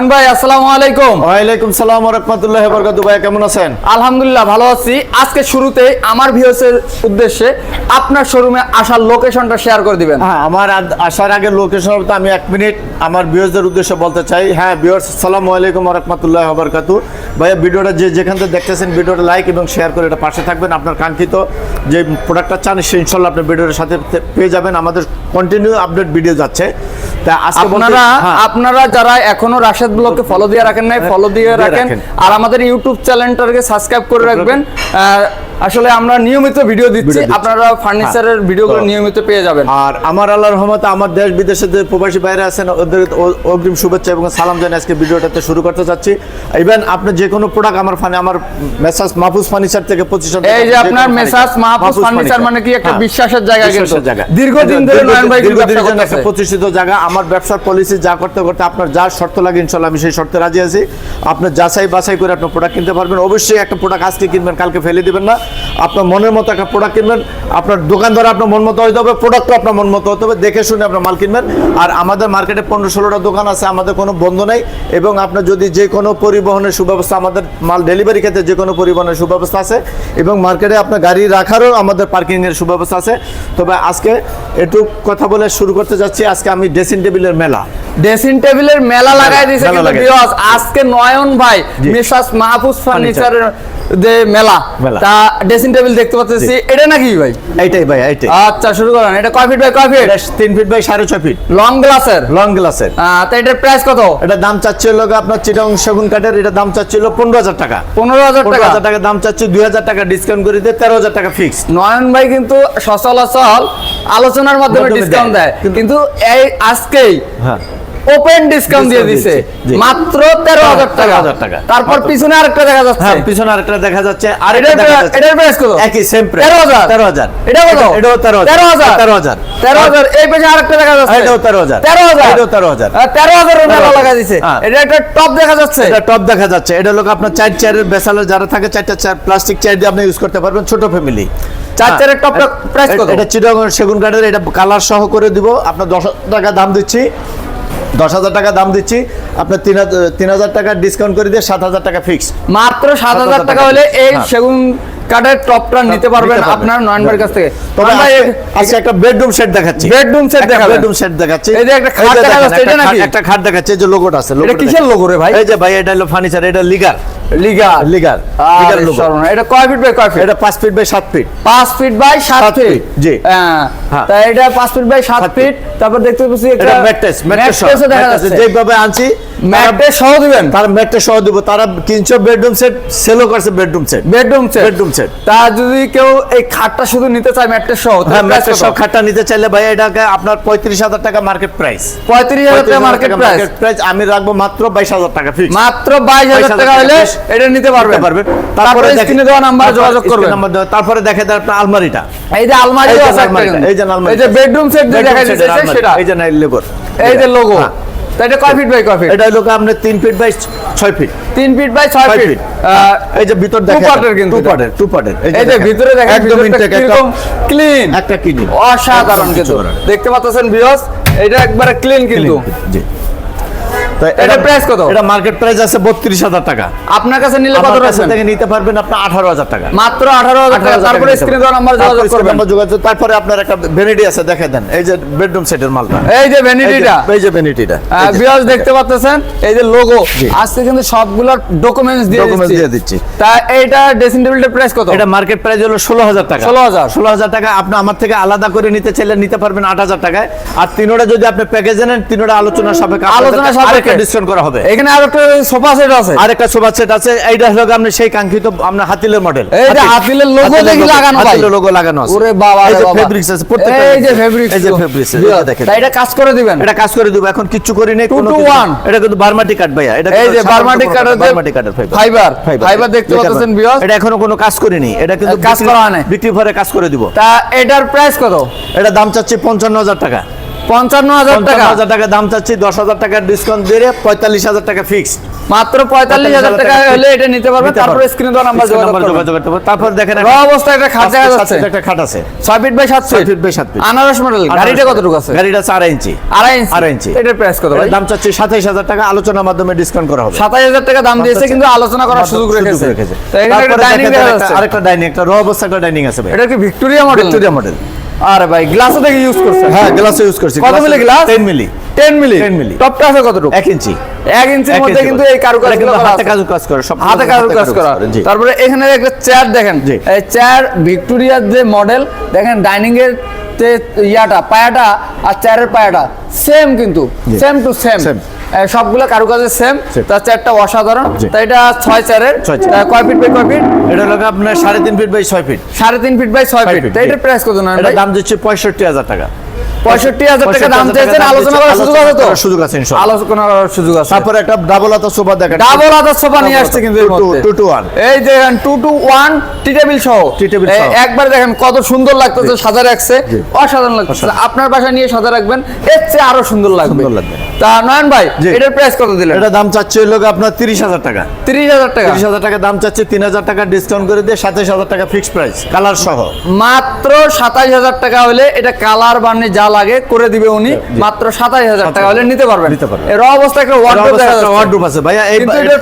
নয়ন ভাই আসসালামু আলাইকুম। ওয়ালাইকুম সালাম রহমতুল্লাহ বরকাত ভাই কেমন আছেন? আলহামদুলিল্লাহ ভালো আছি। আজকে শুরুতে আমার ভিউসের উদ্দেশ্যে আপনার শোরুমে আসার লোকেশনটা শেয়ার করে দিবেন। হ্যাঁ আমার আসার আগে লোকেশন তো আমি এক মিনিট আমার বিয়সদের উদ্দেশ্যে বলতে চাই। হ্যাঁ বিয়স সালাম আলাইকুম রহমতুল্লাহ বরকাতু ভাইয়া ভিডিওটা যে যেখান থেকে দেখতেছেন ভিডিওটা লাইক এবং শেয়ার করে এটা পাশে থাকবেন। আপনার কাঙ্ক্ষিত যে প্রোডাক্টটা চান সে ইনশাল্লাহ আপনি ভিডিওর সাথে পেয়ে যাবেন। আমাদের কন্টিনিউ আপডেট ভিডিও যাচ্ছে। তা আপনারা হ্যাঁ। আপনারা যারা এখনও রাশেদ ব্লগকে ফলো দিয়ে রাখেন নাই ফলো দিয়ে দিয়ে রাখেন। আর আমাদের ইউটিউব চ্যানেলটাকে সাবস্ক্রাইব করে রাখবেন আসলে আমরা নিয়মিত ভিডিও দিচ্ছি। আপনারা ফার্নিচারের ভিডিওগুলো তো- নিয়মিত পেয়ে যাবেন। আর আমার আল্লাহর রহমতে আমার দেশ বিদেশে যে প্রবাসী বাইরে আছেন ওদের অগ্রিম শুভেচ্ছা এবং সালাম জানিয়ে আজকে ভিডিওটাতে শুরু করতে চাচ্ছি। ইভেন আপনি যে কোনো প্রোডাক্ট আমার ফানে আমার মেসাজ মাহফুজ ফার্নিচার থেকে পঁচিশ এই যে আপনার মেসাজ মাহফুজ ফার্নিচার মানে কি একটা বিশ্বাসের জায়গা কিন্তু? হ্যাঁ, দীর্ঘদিন ধরে নয়ন ভাই। প্রতিষ্ঠিত জায়গা। আমার ব্যবসার পলিসি যা করতে করতে আপনার যা শর্ত লাগে ইনশাল্লাহ আমি সেই শর্তে রাজি আছি। আপনার যাচাই বাছাই করে আপনার প্রোডাক্ট কিনতে পারবেন। অবশ্যই একটা প্রোডাক্ট আজকে কিনবেন কালকে ফেলে দিবেন না। আপনার মনের মতো একটা প্রোডাক্ট কিনবেন আপনার দোকান ধরে আপনার মন মতো হতে হবে প্রোডাক্টও আপনার মন মতো হতে হবে দেখে শুনে আপনার মাল কিনবেন। আর আমাদের মার্কেটে পনেরো ষোলোটা দোকান আছে আমাদের কোনো বন্ধ নেই এবং আপনার যদি যে কোনো পরিবহনের সুব্যবস্থা আমাদের মাল ডেলিভারি ক্ষেত্রে যে কোনো পরিবহনের সুব্যবস্থা আছে এবং মার্কেটে আপনার গাড়ি রাখারও আমাদের পার্কিংয়ের সুব্যবস্থা আছে। তবে আজকে একটু কথা বলে শুরু করতে যাচ্ছি আজকে আমি ড্রেসিং টেবিলের মেলা। ড্রেসিং টেবিলের মেলা লাগাই দিয়েছে কিন্তু আজকে নয়ন ভাই। মিসাস মাহফুজ ফার্নিচারের যে মেলা। তা ড্রেসিং টেবিল দেখতে পাচ্ছি এটা নাকি ভাই? এইটাই ভাই এইটাই। আচ্ছা শুরু করেন। এটা কয় ফিট বাই কয় ফিট তিন ফিট বাই সাড়ে ছয় ফিট লং গ্লাসের লং গ্লাসের তা এটার প্রাইস কত? এটা দাম চাচ্ছিল আপনার চিটং সেগুন কাঠের এটা দাম চাচ্ছিল পনেরো হাজার টাকা। পনেরো হাজার টাকা? হাজার টাকা দাম চাচ্ছি দুই হাজার টাকা ডিসকাউন্ট করে দিয়ে তেরো হাজার টাকা ফিক্স নয়ন ভাই কিন্তু সচলাচল আলোচনার মাধ্যমে ডিসকাউন্ট দেয়। দেয়। কিন্তু এই আজকেই হ্যাঁ। ওপেন ডিসকাউন্ট দিয়ে দিছে। মাত্র তেরো হাজার টাকা। 13,000 টাকা। তারপর পিছনে আরেকটা দেখা যাচ্ছে। হ্যাঁ পিছনে আরেকটা দেখা যাচ্ছে। আর এটার এটার প্রাইস কত? একই সেম প্রাইস এটা কত? এটাও তেরো তেরো হাজার। তেরো হাজার। তেরো হাজার। এই পেছনে আরেকটা দেখা যাচ্ছে। এটাও এটাও মেলা লাগা দিছে হ্যাঁ। এটা একটা টপ দেখা যাচ্ছে। এটা টপ দেখা যাচ্ছে। এটা লোক আপনার চার চেয়ারের বেসালের যারা থাকে চারটা চেয়ার প্লাস্টিক চেয়ার দিয়ে আপনি ইউজ করতে পারবেন। ছোট ফ্যামিলি চার চেয়ারের টপটা প্রাইস কত? এটা চিটাগং সেগুন কাঠের এটা কালার সহ করে দিব। আপনার দশ হাজার টাকা দাম দিচ্ছি। দশ হাজার টাকা দাম দিচ্ছি। আপনার তিন হাজার তিন হাজার টাকা ডিসকাউন্ট করে দিয়ে সাত হাজার টাকা ফিক্স মাত্র সাত হাজার টাকা হলে এই হ্যাঁ। সেগুন কাঠের টপটা নিতে পারবেন আপনার নয়নবার কাছ থেকে। তবে আজকে- একটা বেডরুম সেট দেখাচ্ছি। বেডরুম সেট দেখাবেন। বেডরুম সেট দেখাচ্ছি। এই যে একটা খাট এই যে দেখা দেখেন, যাচ্ছে, একটা এটা নাকি? একটা খাট দেখাচ্ছে যে লোগোটা আছে লোগোটা কিসের লোগো রে ভাই? এই যে ভাই এটা হলো ফার্নিচার এটা লিগার লিগা লিগার লিগার লোগো এটা কয় ফিট বাই কয় ফিট এটা পাঁচ ফিট বাই সাত ফিট পাঁচ ফিট বাই সাত সাত ফিট ফিট, জি। হ্যাঁ। হ্যাঁ। তা এটা পাঁচ ফিট বাই সাত সাত ফিট তারপর দেখতে পাচ্ছি এটা ম্যাট্রেস ম্যাট্রেস দেখা যাচ্ছে। যেভাবে আনছি ম্যাট্রেস সহ দিবেন? তার ম্যাট্রেস সহ দিব। তারা কিনছো বেডরুম সেট সেলও করছে bedroom set bedroom set bedroom set তা যদি কেউ এই খাটটা শুধু নিতে চায় ম্যাট্রেস সহ হ্যাঁ ম্যাট্রেস সহ খাটটা নিতে চাইলে ভাই এটাকে আপনার পঁয়ত্রিশ হাজার টাকা মার্কেট প্রাইস পঁয়ত্রিশ হাজার টাকা মার্কেট প্রাইস আমি রাখব মাত্র বাইশ হাজার টাকা ফিক্স মাত্র বাইশ হাজার 22,000 টাকা হলে। এটা নিতে পারবেন। পারবেন তারপরে স্ক্রিনে দেওয়া নাম্বার যোগাযোগ করবেন। নাম্বার দেওয়া তারপরে দেখে দেয় আপনার আলমারিটা। এই যে আলমারি এই যে আছে এই যে আলমারি এই যে বেডরুম সেট যে দেখা যাচ্ছে সেটা। এই যে নাই লেবর। এই যে লোগো হ্যাঁ। এটা কয় ফিট বাই কয় ফিট এটা হলো আপনার তিন ফিট বাই ছয় ফিট তিন ফিট বাই ছয় ছয় ফিট ফিট এই যে ভিতর দেখেন। part-এর কিন্তু টু পার্টের টু পার্টের এই যে ভিতরে দেখেন একদম ইনটেক কীরকম ক্লিন একটা কিনি অসাধারণ কিন্তু। দেখতে পাচ্ছেন ভিউয়ার্স এটা একবারে ক্লিন কিন্তু। জি। এটার price কত? এটা মার্কেট প্রাইস আছে বত্রিশ হাজার টাকা। আপনার কাছে নিলে কত থেকে নিতে পারবেন আঠারো হাজার টাকা। মাত্র আঠারো হাজার টাকা। তারপরে টাকা নিতে স্ক্রিনে দেওয়া নাম্বার যোগাযোগ করবেন। যোগাযোগ তারপরে আপনার একটা ভ্যানিটি আছে দেখে দেন। এই যে বেডরুম সেটের মালটা। এই যে ভ্যানিটিটা এই যে ভ্যানিটিটা ভিউয়ার্স দেখতে পাচ্ছেন? এই যে লোগো আজকে কিন্তু সবগুলোর ডকুমেন্টস দিয়ে ডকুমেন্ট দিচ্ছি। দিয়ে দিচ্ছি। তা এইটা ড্রেসিং টেবিলটার প্রাইস কত? এটা মার্কেট প্রাইস হলো ষোলো হাজার টাকা। 16,000 ষোলো হাজার টাকা আপনি আমার থেকে আলাদা করে নিতে চাইলে নিতে পারবেন আট হাজার টাকায়। আর তিনোটা যদি আপনি প্যাকেজে নেন তিনোটা আলোচনা সাপেক্ষে আলোচনা আলোচনা সাপেক্ষে। সাপেক্ষে ডিসকাউন্ট করা হবে। এখানে আর একটা সোফা সেট আছে। আরেকটা সোফা সেট আছে। এইটা হলো আপনি সেই কাঙ্ক্ষিত আপনার হাতিলের মডেল হাতিলের লোগো দেখি লাগানো ভাই। হাতিলের লোগো লাগানো আছে। ওরে বাবা এই যে ফেব্রিক্স আছে প্রত্যেকটা এই যে ফেব্রিক্স এই যে ফেব্রিক্স দেখেন। তা এটা কাজ করে দিবেন। এটা কাজ করে দিব। এখন কিচ্ছু করি নাই কোনো। এটা কিন্তু বারমাটি কাট ভাইয়া। এটা এই যে বারমাটি বারমাটি কাঠের ফাইবার ফাইবার দেখতে পাচ্ছেন। ভিউয়ার্স এটা এখনও কোনো কাজ করিনি। এটা কিন্তু কাজ করা হয় নাই। বিক্রি কাজ করে দিব। তা এটার প্রাইস কত? এটা দাম চাচ্ছি পঞ্চান্ন হাজার টাকা। পঞ্চান্ন হাজার টাকা। হাজার টাকা দাম চাচ্ছি দশ হাজার টাকা ডিসকাউন্ট দিয়ে পঁয়তাল্লিশ হাজার টাকা ফিক্সড মাত্র পঁয়তাল্লিশ হাজার টাকা হলে এটা নিতে পারবেন তারপরে স্ক্রিনে দেওয়া নাম্বার যোগাযোগ করতে। তারপর দেখেন র অবস্থায় একটা খাট দেখা যাচ্ছে। একটা খাট আছে। ছয় ফিট বাই সাত ফিট বাই সাত ফিট আনারস মডেল গাড়িটা কতটুকু আছে? গাড়িটা আছে আড়াই ইঞ্চি আড়াই ইঞ্চি আড়াই ইঞ্চি। এটার প্রাইস কত ভাই? দাম চাচ্ছি সাতাইশ হাজার টাকা আলোচনার মাধ্যমে ডিসকাউন্ট করা হবে। সাতাশ হাজার টাকা দাম দিয়েছে কিন্তু আলোচনা করার সুযোগ রেখেছে। একটা- আরেকটা ডাইনিং একটা র অবস্থা একটা ডাইনিং আছে ভাই। এটা কি ভিক্টোরিয়া মডেল ভিক্টোরিয়া মডেল আরে ভাই গ্লাসও ইউজ করছে হ্যাঁ গ্লাস ইউজ করছি কত মিলি গ্লাস? টেন মিলি। 10 মিলি? 10 মিলি। টপটা আছে কতটুকু? এক ইঞ্চি। এক ইঞ্চির মধ্যে কিন্তু এই কারুকাজ কিন্তু হাতে কাজ কাজ করে সব হাতে কারুকাজ কাজ করা। তারপরে এখানে একটা চেয়ার দেখেন। এই চেয়ার ভিক্টোরিয়ার যে মডেল দেখেন ডাইনিং এর ইয়াটা পায়াটা আর চেয়ারের পায়াটা সেম কিন্তু সেম টু সেম. সবগুলো কারুকাজের সেম. তার চেয়ারটা অসাধারণ। তা এটা ছয় চেয়ার। কয় ফিট বাই কয় ফিট? এটা হলো আপনার সাড়ে তিন ফিট বাই ছয় ফিট। সাড়ে তিন ফিট বাই ছয় ফিট। এটার প্রাইস কত এটা দাম দিচ্ছে পঁয়ষট্টি হাজার টাকা। পঁয়ষট্টি হাজার টাকা দাম চেয়েছেন আলোচনা করার সুযোগ আছে তো? সুযোগ আছে আলোচনা করার সুযোগ আছে। তারপরে একটা ডাবল হাতা সোফা দেখেন ডাবল আদার সোফা নিয়ে আসছে কিন্তু two to one। এই দেখেন two two one tea table সহ। টি টেবিল একবার দেখেন কত সুন্দর লাগতেছে সাজা রাখছে। অসাধারণ লাগতেছে। আপনার বাসায় নিয়ে সাজা রাখবেন এর চেয়ে আরও সুন্দর লাগবে। সুন্দর লাগবে। তা নয়ন ভাই এটার প্রাইস কত দিলেন? এটা দাম চাচ্ছে হলো আপনার তিরিশ হাজার টাকা। তিরিশ হাজার টাকা? তিরিশ হাজার টাকা দাম চাচ্ছে তিন হাজার টাকা ডিসকাউন্ট করে দিয়ে সাতাইশ হাজার টাকা ফিক্সড প্রাইস কালার সহ। মাত্র সাতাইশ হাজার টাকা হলে এটা কালার বান্নে যা লাগে করে দিবে উনি মাত্র সাতাইশ হাজার টাকা হলে নিতে পারবেন। নিতে পারবেন। এর অবস্থা একটা ওয়ার্ডরোব দেখা যাচ্ছে। ওয়ার্ডরোব আছে। ভাইয়া এই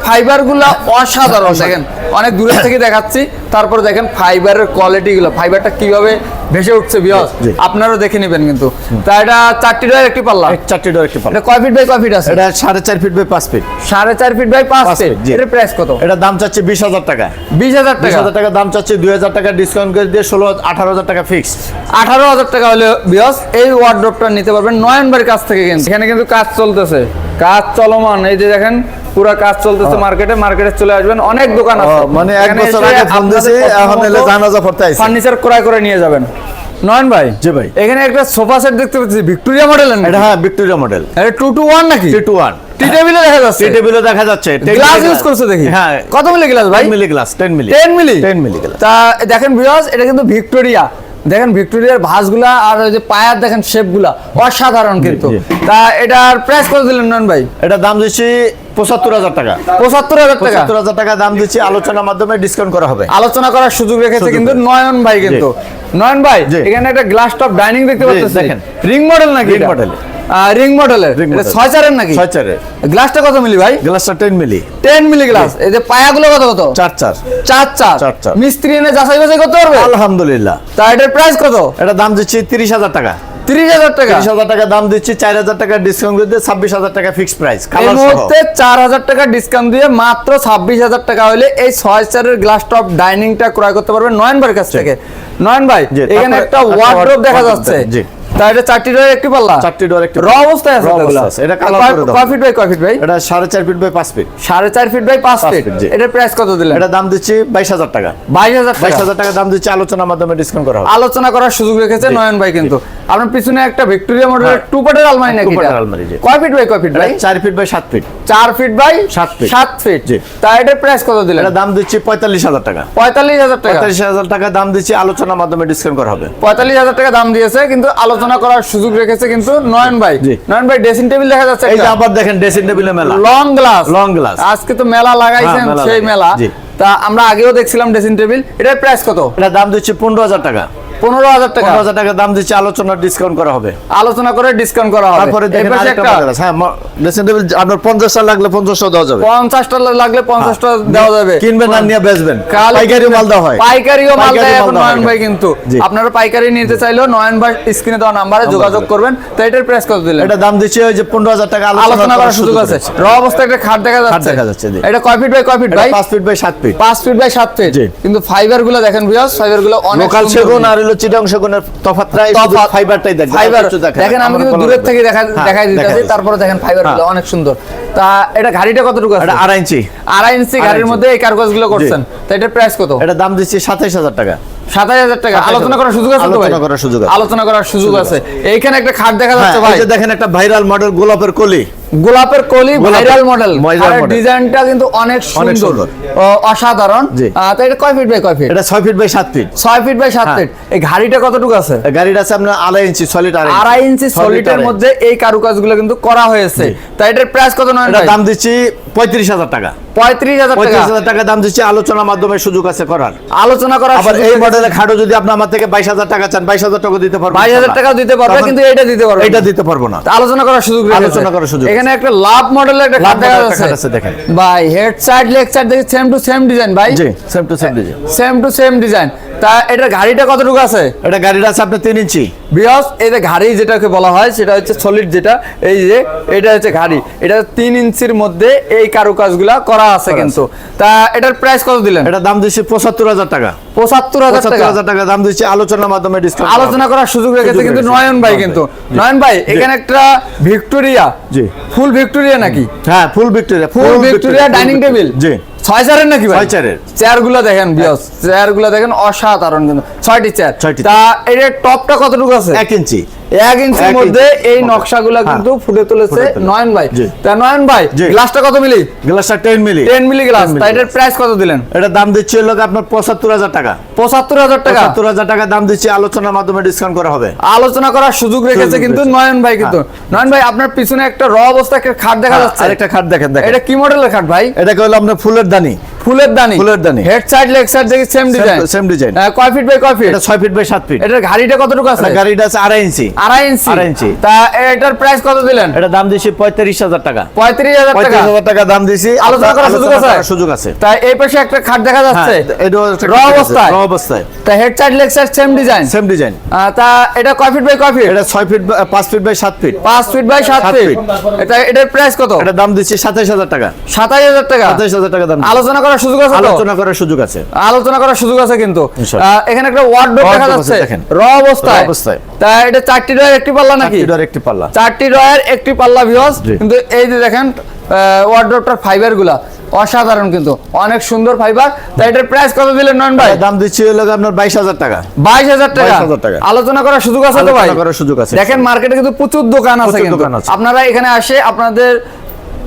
ফাইবারগুলো অসাধারণ দেখেন। অনেক দূরে থেকে দেখাচ্ছি। তারপর দেখেন ফাইবারের কোয়ালিটি গুলো ফাইবারটা কীভাবে ভেসে উঠছে বিয়স। আপনারাও দেখে নেবেন কিন্তু। তা এটা চারটি ডয়ের একটি পাল্লা? চারটি ডোর একটি পাল্লা। এটা কয় ফিট বাই কয় ফিট আছে? এটা সাড়ে চার ফিট বাই পাঁচ ফিট সাড়ে চার ফিট বাই পাঁচ ফিট। এটার প্রাইস কত? এটা দাম চাচ্ছে বিশ হাজার টাকা। বিশ হাজার টাকা? হাজার টাকা দাম চাচ্ছে দুই হাজার টাকা ডিসকাউন্ট করে দিয়ে ষোলো আঠারো হাজার টাকা ফিক্সড আঠারো হাজার টাকা হলে বিয়স এই ওয়ার্ড্রপটা নিতে পারবেন। নয়নবাড়ির কাছ থেকে কিন্তু। এখানে কিন্তু কাজ চলতেছে। কাজ চলমান। এই যে দেখেন পুরো কাজ চলতেছে মার্কেটে মার্কেটে চলে আসবেন অনেক দোকান আছে। মানে এক বছর আগে ফোন দিয়েছি এখন এলে জানাজা পড়তে আইছে। ফার্নিচার ক্রয় করে নিয়ে যাবেন। নয়ন ভাই জি ভাই। এখানে একটা সোফা সেট দেখতে পাচ্ছি ভিক্টোরিয়া মডেলের এটা হ্যাঁ ভিক্টোরিয়া মডেল এটা টু টু ওয়ান নাকি? টি টু ওয়ান টি টেবিলে দেখা যাচ্ছে। টি টেবিলে দেখা যাচ্ছে গ্লাস ইউজ করছে দেখি। হ্যাঁ। কত মিলি গ্লাস ভাই? Milli glass ten milli ten milli ten milli glass তা দেখেন বিয়স এটা কিন্তু ভিক্টোরিয়া। দেখেন ভিক্টোরিয়ার ভাঁজগুলা আর ওই যে পায়ার দেখেন শেপগুলা অসাধারণ কিন্তু। তা এটার প্রাইস কত দিলেন নন ভাই? এটা দাম দিচ্ছি পঁচাত্তর হাজার টাকা। পঁচাত্তর হাজার টাকা? পঁচাত্তর হাজার টাকা দাম দিচ্ছি আলোচনার মাধ্যমে ডিসকাউন্ট করা হবে। আলোচনা করার সুযোগ রেখেছে কিন্তু নয়ন ভাই কিন্তু। নয়ন ভাই এখানে একটা গ্লাস টপ ডাইনিং দেখতে পাচ্ছেন। দেখেন। রিং মডেল নাকি রিং model। রিং মডেলের model। ছয় চারের নাকি? ছয় চারের গ্লাসটা কত মিলি ভাই? গ্লাসটা ten milli. Ten milli glass এই যে পায়াগুলো কত কত? চার চার চার চার চার চার। মিস্ত্রি এনে যাচাই বাছাই করতে পারবে? আলহামদুলিল্লাহ। তা এটার প্রাইস কত? এটা দাম দিচ্ছি তিরিশ হাজার টাকা। তিরিশ হাজার টাকা? তিরিশ হাজার টাকা দাম দিচ্ছি চার হাজার টাকা ডিসকাউন্ট দিয়ে ছাব্বিশ হাজার টাকা ফিক্সড প্রাইস এই কালার সহ। মুহূর্তে চার হাজার টাকা ডিসকাউন্ট দিয়ে মাত্র ছাব্বিশ হাজার টাকা হলে এই ছয় চারের গ্লাস টপ ডাইনিংটা ক্রয় করতে পারবেন নয়নবার কাছ থেকে। নয়ন ভাই এখানে একটা একটা ওয়ার্ড্রোব দেখা যাচ্ছে। জি। তা এটা চারটি ডোর একটি পাল্লা? চারটি ডোর একটি র অবস্থায় আছে এগুলা? এটা কালার করে দাও। কয় ফিট বাই কয় ফিট ভাই এটা সাড়ে চার ফিট বাই পাঁচ ফিট সাড়ে চার ফিট বাই পাঁচ পাঁচ ফিট এটা প্রাইস কত দিলেন? এটা দাম দিচ্ছি বাইশ হাজার টাকা। বাইশ হাজার বাইশ টাকা হাজার টাকা দাম দিচ্ছি আলোচনার মাধ্যমে ডিসকাউন্ট করা হবে। আলোচনা করার সুযোগ রেখেছে নয়ন ভাই কিন্তু। আপনার পিছনে একটা ভিক্টোরিয়া মডেলের হ্যাঁ। টু পার্টের আলমারি নাকি আলমারি। কয় ফিট বাই কয় ফিট ভাই? চার ফিট বাই সাত ফিট চার ফিট বাই সাত feet। সাত ফিট। তা এটার প্রাইস কত দিলেন? এটা দাম দিচ্ছি পঁয়তাল্লিশ হাজার টাকা। পঁয়তাল্লিশ হাজার টাকা? পঁয়তাল্লিশ হাজার টাকা দাম দিচ্ছি আলোচনার মাধ্যমে ডিসকাউন্ট করা হবে। পঁয়তাল্লিশ হাজার টাকা দাম দিয়েছে কিন্তু আলোচনা করার সুযোগ রেখেছে কিন্তু নয়ন ভাই। নয়ন ভাই ড্রেসিং টেবিল দেখা যাচ্ছে এই যে আবার দেখেন ড্রেসিং টেবিলে মেলা। লং গ্লাস লং গ্লাস আজকে তো মেলা লাগাইছেন হ্যাঁ, সেই মেলা। তা আমরা আগেও দেখছিলাম ড্রেসিং টেবিল এটার প্রাইস কত? এটা দাম দিচ্ছি পনেরো হাজার টাকা। পনেরো হাজার টাকা। হাজার টাকা দাম দিচ্ছি আলোচনার ডিসকাউন্ট করা হবে। আলোচনা করে ডিসকাউন্ট করা হবে। তারপরে হ্যাঁ আপনার পঞ্চাশটা লাগলে পঞ্চাশটা দেওয়া যাবে। পঞ্চাশটা লাগলে পঞ্চাশটা দেওয়া যাবে। কিনবেন আর নিয়ে বেচবেন। পাইকারি মাল দেওয়া হয়। পাইকারিও মাল দেয় এখন নয়ন ভাই কিন্তু। আপনারা পাইকারি নিতে চাইলেও নয়ন ভাই স্ক্রিনে দেওয়া নাম্বারে যোগাযোগ করবেন। তো এটার প্রাইস কত দিলেন? এটা দাম দিচ্ছি ওই যে পনেরো হাজার টাকা আলোচনা করার সুযোগ আছে। র অবস্থায় একটা খাট দেখা যাচ্ছে। দেখা যাচ্ছে, এটা কয় ফিট বাই কয় ফিট ভাই? পাঁচ ফিট বাই সাত ফিট পাঁচ ফিট বাই সাত ফিট কিন্তু ফাইবারগুলো দেখেন বিয়াস ফাইবারগুলো অনেক লোকাল সেগুন আর হলো চিটাং সেগুনের তফাৎটা এই ফাইবারটাই দেখবেন ফাইবার দেখেন আমি কিন্তু দূরের থেকে দেখা হ্যাঁ, দেখাই দিতেছি তারপরে দেখেন ফাইবার হ্যাঁ। অনেক সুন্দর। তা এটা গাড়িটা কতটুকু আছে? আড়াই ইঞ্চি। আড়াই ইঞ্চি গাড়ির মধ্যে এই কারগজগুলো করছেন। তা এটার প্রাইস কত? এটা দাম দিচ্ছি সাতাইশ হাজার টাকা। সাতাশ হাজার টাকা। আলোচনা করার সুযোগ আছে আলোচনা করার সুযোগ আলোচনা করার সুযোগ আছে। এইখানে একটা খাট দেখা হ্যাঁ, যাচ্ছে ভাই। দেখেন একটা ভাইরাল মডেল গোলাপের কলি। গোলাপের কলি ভাইরাল মডেল। ডিজাইনটা কিন্তু অনেক সুন্দর। অসাধারণ। তো এটা কয় ফিট বাই কয় ফিট এটা ছয় ফিট বাই সাত ফিট ছয় ফিট বাই সাত হ্যাঁ। ফিট এই ঘাড়িটা কতটুকু আছে? গাড়িটা আছে আপনার আড়াই ইঞ্চি সলিড আড়াই ইঞ্চি। সলিটের মধ্যে এই কারুকাজগুলো কিন্তু করা হয়েছে। তাই এটার প্রাইস কত নয় এটা দাম দিচ্ছি পঁয়ত্রিশ হাজার টাকা। পঁয়ত্রিশ হাজার টাকা। পঁয়ত্রিশ হাজার টাকা দাম দিচ্ছি আলোচনার মাধ্যমে সুযোগ আছে করার। আলোচনা করা আবার এই মডেলের খাটো যদি আপনি আমার থেকে বাইশ হাজার টাকা চান বাইশ হাজার টাকা দিতে পারব বাইশ হাজার টাকাও দিতে পারবে তখন কিন্তু এটা দিতে পারবে এটা দিতে পারব না। আলোচনা করার সুযোগ আলোচনা করার সুযোগ এখানে একটা লাভ মডেলের একটা খাট দেখা যাচ্ছে। দেখেন। ভাই হেড সাইড লেগ সাইড দেখি সেম টু সেম ডিজাইন ভাই। জি same to same design same to same design তা এটার গাড়িটা কতটুকু আছে? এটা গাড়িটা আছে আপনার তিন ইঞ্চি। বিয়স এই যে ঘাড়ি যেটাকে বলা হয় সেটা হচ্ছে সলিড যেটা এই যে এটা হচ্ছে ঘাড়ি। এটা তিন ইঞ্চির মধ্যে এই কারুকাজগুলা করা আছে কিন্তু। তা এটার প্রাইস কত দিলেন? এটা দাম দিচ্ছি পঁচাত্তর হাজার টাকা। পঁচাত্তর হাজার টাকা? দাম দিচ্ছি আলোচনার মাধ্যমে ডিসকাউন্ট আলোচনা করার সুযোগ রেখেছে কিন্তু নয়ন ভাই কিন্তু। নয়ন ভাই। এখানে একটা ভিক্টোরিয়া। জি। ফুল ভিক্টোরিয়া নাকি? হ্যাঁ full Victoria. Full Victoria dining table? জি। ছয় চারের নাকি ছয় চারের। চেয়ারগুলো দেখেন বিয়স চেয়ারগুলো দেখেন অসাধারণ কিন্তু। ছয়টি চেয়ার ছয়টি তা এর টপটা কতটুকু আছে? এক ইঞ্চি এক ইঞ্চির মধ্যে। এই নকশাগুলো কিন্তু ফুটে তুলেছে নয়ন ভাই। তা নয়ন ভাই গ্লাসটা কত মিলি? গ্লাসটা ten milli. Ten milli glass তা এটার প্রাইস কত দিলেন? এটা দাম দিচ্ছি হলো আপনার পঁচাত্তর হাজার টাকা। পঁচাত্তর হাজার টাকা? পঁচাত্তর হাজার টাকা দাম দিচ্ছি আলোচনার মাধ্যমে ডিসকাউন্ট করা হবে। আলোচনা করার সুযোগ রেখেছে কিন্তু নয়ন ভাই কিন্তু। নয়ন ভাই আপনার পিছনে একটা র অবস্থা একটা খাট দেখা যাচ্ছে। আরেকটা খাট দেখেন দেখেন। এটা কি মডেলের খাট ভাই? এটাকে হলো আপনার ফুলের দানি। ফুলের দানি। ফুলের দানি। হেড সাইড লেগ সাইড দেখি সেম ডিজাইন সেম ডিজাইন কয় ফিট বাই কয় ফিট এটা ছয় ফিট বাই সাত ফিট এটার ঘাড়িটা কতটুকু আছে? গাড়িটা আছে আড়াই ইঞ্চি। আড়াই ইঞ্চি। আড়াই ইঞ্চি। তা এটার প্রাইস কত দিলেন? এটা দাম পঁয়ত্রিশ হাজার টাকা। পঁয়ত্রিশ হাজার টাকা। পঁয়ত্রিশ হাজার টাকা দাম দিছি আলোচনা করার সুযোগ আছে? সুযোগ আছে। তা এই পাশে একটা খাট দেখা যাচ্ছে। হ্যাঁ, এটাও একটা র অবস্থায়? র অবস্থায়। তা head side leg side same design same design তা এটা কয় ফিট বাই কয় ফিট এটা ছয় ফিট বা- পাঁচ ফিট বাই সাত ফিট পাঁচ ফিট বাই সাত সাত ফিট ফিট। এটা এটার প্রাইস কত? এটা দাম সাতাইশ হাজার টাকা। সাতাশ হাজার টাকা। সাতাইশ হাজার টাকা দাম আলোচনা করার সুযোগ আছে আলোচনা করার সুযোগ আছে। আলোচনা করার সুযোগ আছে কিন্তু। এখানে একটা ওয়ার্ডরোব দেখা যাচ্ছে। র অবস্থায়। অবস্থায়। তা এটা চারটি ডয়ের একটি পাল্লা নাকি? এটার একটি পাল্লা। চারটি ডয়ের একটি পাল্লা কিন্তু এই যে দেখেন ওয়ার্ডরোবটার ফাইবারগুলা। অসাধারণ কিন্তু। অনেক সুন্দর ফাইবার তা এটার প্রাইস কত দিলেন নয়ন ভাই? দাম দিচ্ছি হলো আপনার বাইশ হাজার টাকা। বাইশ হাজার টাকা? 22,000 টাকা। আলোচনা করার সুযোগ আছে তো ভাই? করার সুযোগ আছে। দেখেন মার্কেটে কিন্তু প্রচুর দোকান আছে কিন্তু। দোকান আছে। আপনারা এখানে আসে আপনাদের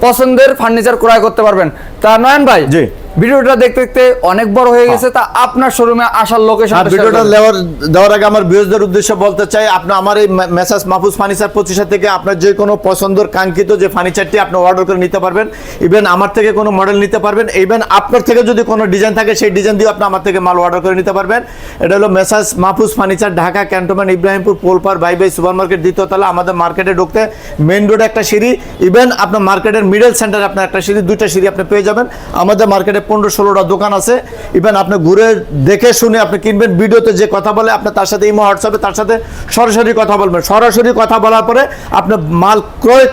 পছন্দের ফার্নিচার ক্রয় করতে পারবেন। তা নয়ন ভাই জি। ভিডিওটা দেখতে দেখতে অনেক বড় হয়ে গেছে তা আপনার শোরুমে আসার লোকেশন ভিডিওটা দেওয়ার দেওয়ার আগে আমার ভিউজদের উদ্দেশ্যে বলতে চাই আপনি আমার এই মেসাজ মাহফুজ ফার্নিচার প্রতিষ্ঠান থেকে আপনার যে কোনো পছন্দের কাঙ্ক্ষিত যে ফার্নিচারটি আপনি অর্ডার করে নিতে পারবেন ইভেন আমার থেকে কোনো মডেল নিতে পারবেন ইভেন আপনার থেকে যদি কোনো ডিজাইন থাকে সেই ডিজাইন দিয়ে আপনি আমার থেকে মাল অর্ডার করে নিতে পারবেন। এটা হলো মেসাজ মাহফুজ ফার্নিচার ঢাকা ক্যান্টনমেন্ট ইব্রাহিমপুর পোলপার বাই বাই সুপার মার্কেট দ্বিতীয় তলা আমাদের মার্কেটে ঢুকতে মেইন রোডে একটা সিঁড়ি ইভেন আপনার মার্কেটের মিডল সেন্টারে আপনার একটা সিঁড়ি দুইটা সিঁড়ি আপনি পেয়ে যাবেন। আমাদের মার্কেটে পনেরো ষোলোটা দোকান আছে। ইভেন আপনি ঘুরে দেখে শুনে আপনি কিনবেন, ভিডিওতে যে কথা বলে, আপনি তার সাথে ইমো, হোয়াটসঅ্যাপে তার সাথে সরাসরি কথা বলবেন। সরাসরি কথা বলার পরে আপনি মাল ক্রয়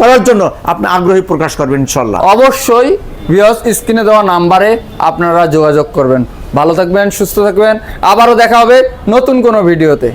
করার জন্য আপনি আগ্রহী প্রকাশ করবেন ইনশাল্লাহ অবশ্যই ভিউস স্ক্রিনে দেওয়া নাম্বারে আপনারা যোগাযোগ করবেন। ভালো থাকবেন, সুস্থ থাকবেন। আবারও দেখা হবে নতুন কোনো ভিডিওতে।